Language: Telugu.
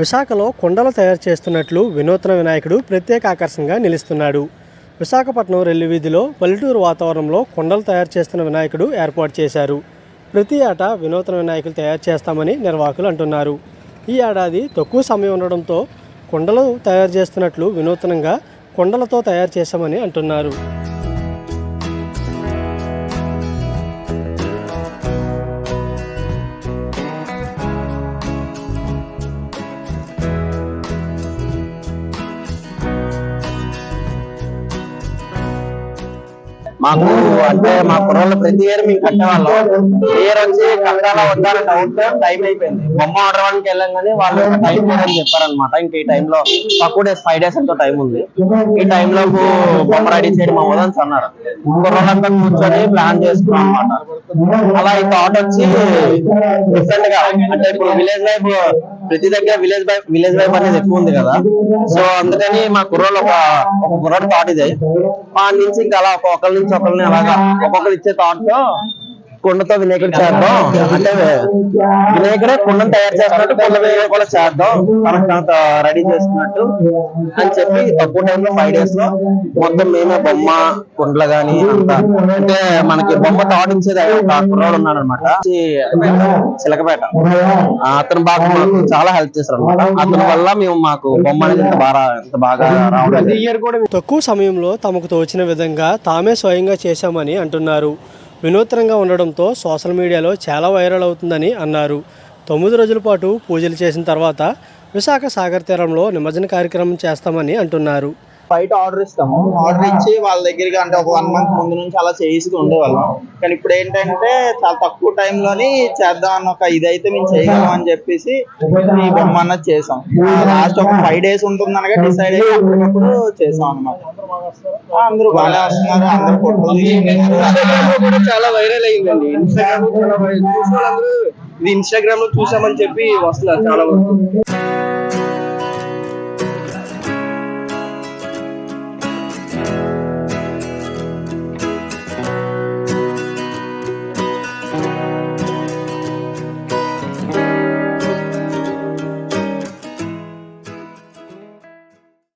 విశాఖలో కొండలు తయారు చేస్తున్నట్లు వినూత్న వినాయకుడు ప్రత్యేక ఆకర్షణగా నిలుస్తున్నాడు. విశాఖపట్నం రెల్లి వీధిలో పల్లెటూరు వాతావరణంలో కొండలు తయారు చేస్తున్న వినాయకుడు ఏర్పాటు చేశారు. ప్రతి ఏటా వినూత్న వినాయకులు తయారు చేస్తామని నిర్వాహకులు అంటున్నారు. ఈ ఏడాది తక్కువ సమయం ఉండడంతో కొండలు తయారు చేస్తున్నట్లు వినూత్నంగా కొండలతో తయారు చేశామని అంటున్నారు. మాకు అంటే మా కుర్రోళ్ళు ప్రతి ఇయర్ మేము కట్టేవాళ్ళం. ఇయర్ వచ్చి కట్టాలా వద్దాన డౌట్ టైం అయిపోయింది. బొమ్మ ఆర్డర్ వాళ్ళకి వెళ్ళాం కానీ వాళ్ళు టైం లేదని చెప్పారనమాట ఇంకా ఈ టైంలో తక్కువ డేస్ ఫైవ్ డేస్ ఎంతో టైం ఉంది. ఈ టైంలో బొమ్మ రెడీ చేయడం అవ్వదని అన్నారు. కుర్రోళ్ళంతా కూర్చొని ప్లాన్ చేసుకున్నాం అనమాట అలా ఈ థాట్ వచ్చి డిఫరెంట్గా అంటే ఇప్పుడు విలేజ్ లైఫ్ ప్రతి దగ్గర విలేజ్ బై విలేజ్ లైఫ్ అనేది ఎక్కువ ఉంది కదా. సో అందుకని మా కుర్రోళ్ళు ఒక ఒక కుర్రాడు థాట్ ఇది. మా నుంచి ఇంకా అలా ఒక్కొక్కరి నుంచి ఒకరిని అలాగా ఒక్కొక్కరు ఇచ్చే థాట్తో కుండతో వినాయకుడు చేద్దాం. అంటే వినాయకుడే కుండను తయారు చేస్తున్నట్టు కుండ వినాయకుడు కూడా చేద్దాం. కరెక్ట్ అంత రెడీ చేస్తున్నట్టు అని చెప్పి తక్కువ టైంలో ఫైవ్ డేస్లో మొత్తం మేమే బొమ్మ కుండలు గాని అంతా. అంటే మనకి బొమ్మ ఒక కుర్రాడు ఉన్నాడు అనమాట చిలకపేట. అతను బాగా మాకు చాలా హెల్ప్ చేశారు అనమాట అతని వల్ల మేము మాకు బొమ్మ అనేది ఇంత బాగా ఇంత బాగా రావడం ఇయర్ కూడా తక్కువ సమయంలో తమకు తోచిన విధంగా తామే స్వయంగా చేశామని అంటున్నారు. వినూత్నంగా ఉండడంతో సోషల్ మీడియాలో చాలా వైరల్ అవుతుందని అన్నారు. తొమ్మిది రోజుల పాటు పూజలు చేసిన తర్వాత విశాఖ సాగర్ తీరంలో నిమజ్జన కార్యక్రమం చేస్తామని అంటున్నారు. బయట ఆర్డర్ ఇస్తాము. ఆర్డర్ ఇచ్చి వాళ్ళ దగ్గరికి అంటే ఒక వన్ మంత్ ముందు నుంచి అలా చేయిస్తూ ఉండేవాళ్ళం. కానీ ఇప్పుడు ఏంటంటే చాలా తక్కువ టైంలోని చేద్దాం అన్న ఒక ఇదైతే మేము చేయగలం అని చెప్పేసి ఈ బొమ్మ అన్నది చేసాం. లాస్ట్ ఒక ఫైవ్ డేస్ ఉంటుంది అనగా డిసైడ్ అయ్యి అప్పటికప్పుడు చేసాం అనమాట అందరూ బాగానే వస్తున్నారు అందరూ ఫోటోలు చాలా వైరల్ అయిందండి. ఇన్స్టాగ్రామ్ ఇది ఇన్స్టాగ్రామ్లో చూసామని చెప్పి వస్తున్నారు చాలా వరకు.